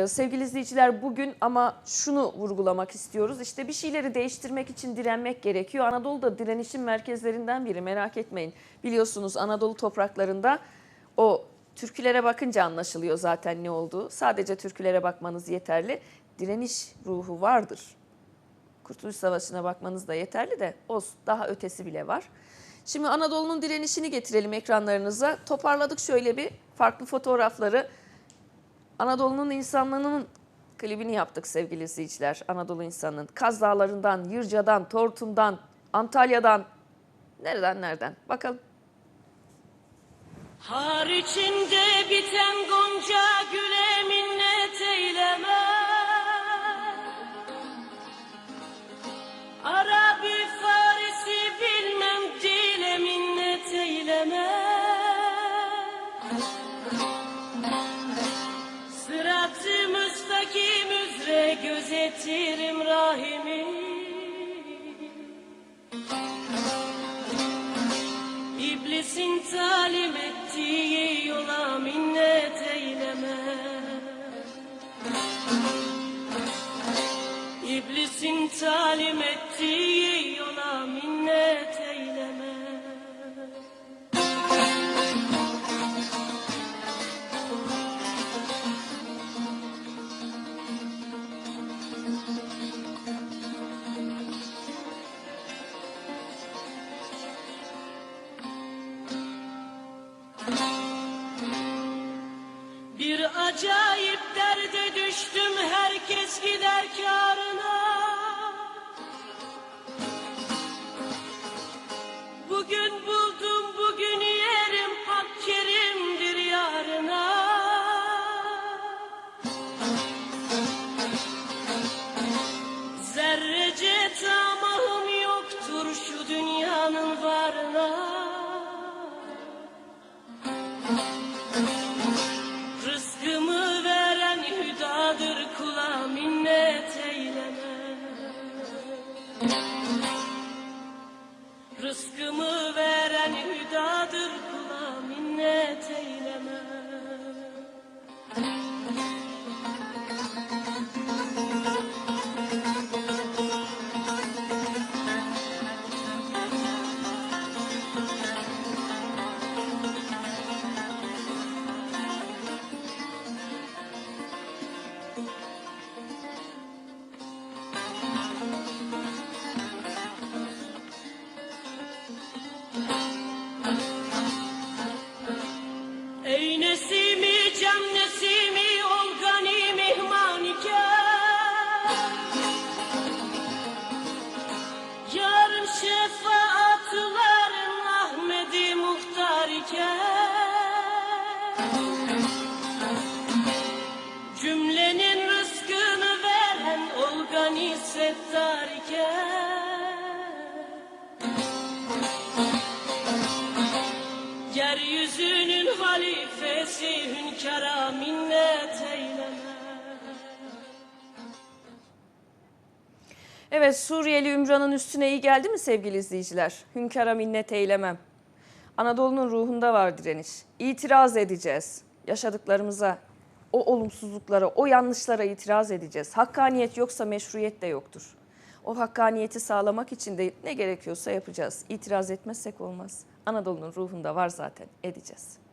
Ee, sevgili izleyiciler bugün ama şunu vurgulamak istiyoruz. İşte bir şeyleri değiştirmek için direnmek gerekiyor. Anadolu'da direnişin merkezlerinden biri merak etmeyin. Biliyorsunuz Anadolu topraklarında o türkülere bakınca anlaşılıyor zaten ne olduğu. Sadece türkülere bakmanız yeterli. Direniş ruhu vardır. Kurtuluş Savaşı'na bakmanız da yeterli de olsun daha ötesi bile var. Şimdi Anadolu'nun direnişini getirelim ekranlarınıza. Toparladık şöyle bir farklı fotoğrafları. Anadolu'nun insanlığının klibini yaptık sevgili izleyiciler. Anadolu insanının Kaz Dağları'ndan, Yırca'dan, Tortum'dan, Antalya'dan, nereden nereden bakalım. Har içinde biten gonca güle Sırat-ı müstakim gözetirim rahimi İblisin talim ettiği yola minnet Bir acayip derde düştüm herkes gider kârına Rızkımı veren hüdadır halifesi hünkâra minnet eyleme Evet Suriyeli Ümran'ın üstüne iyi geldi mi sevgili izleyiciler? Hünkara minnet eylemem. Anadolu'nun ruhunda var direniş. İtiraz edeceğiz yaşadıklarımıza, o olumsuzluklara, o yanlışlara itiraz edeceğiz. Hakkaniyet yoksa meşruiyet de yoktur. O hakkaniyeti sağlamak için de ne gerekiyorsa yapacağız. İtiraz etmezsek olmaz. Anadolu'nun ruhunda var zaten edeceğiz.